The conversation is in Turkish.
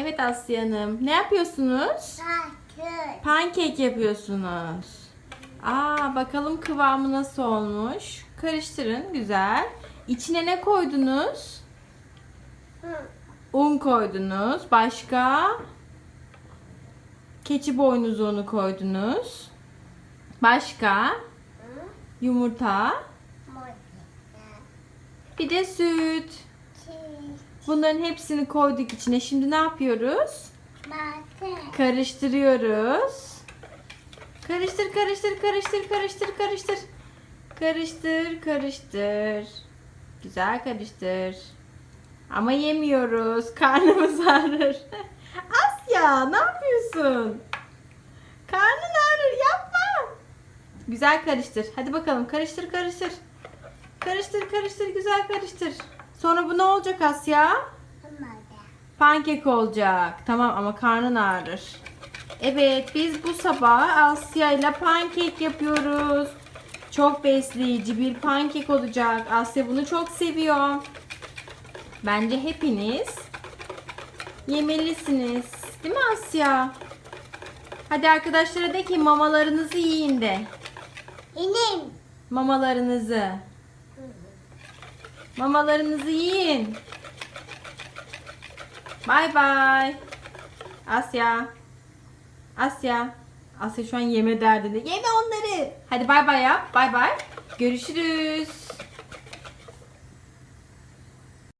Evet Asya Hanım. Ne yapıyorsunuz? Sakın. Pankek yapıyorsunuz. Aa bakalım kıvamı nasıl olmuş. Karıştırın güzel. İçine ne koydunuz? Un koydunuz. Başka? Keçi boynuzu unu koydunuz. Başka? Yumurta. Bir de süt. Bunların hepsini koyduk içine. Şimdi ne yapıyoruz? Karıştırıyoruz. Karıştır, karıştır, karıştır, karıştır, karıştır. Karıştır, karıştır. Güzel karıştır. Ama yemiyoruz. Karnımız ağrır. Asya, ne yapıyorsun? Karnın ağrır, yapma. Güzel karıştır. Hadi bakalım, karıştır, karıştır. Karıştır, karıştır, güzel karıştır. Sonra bu ne olacak Asya? Pankek olacak. Tamam ama karnın ağrır. Evet biz bu sabah Asya ile pankek yapıyoruz. Çok besleyici bir pankek olacak. Asya bunu çok seviyor. Bence hepiniz yemelisiniz. Değil mi Asya? Hadi arkadaşlara de ki mamalarınızı yiyin de. İnim. Mamalarınızı. Mamalarınızı yiyin. Bay bay. Asya. Asya. Asya şu an yeme derdinde. Yeme onları. Hadi bay bay yap. Bay bay. Görüşürüz.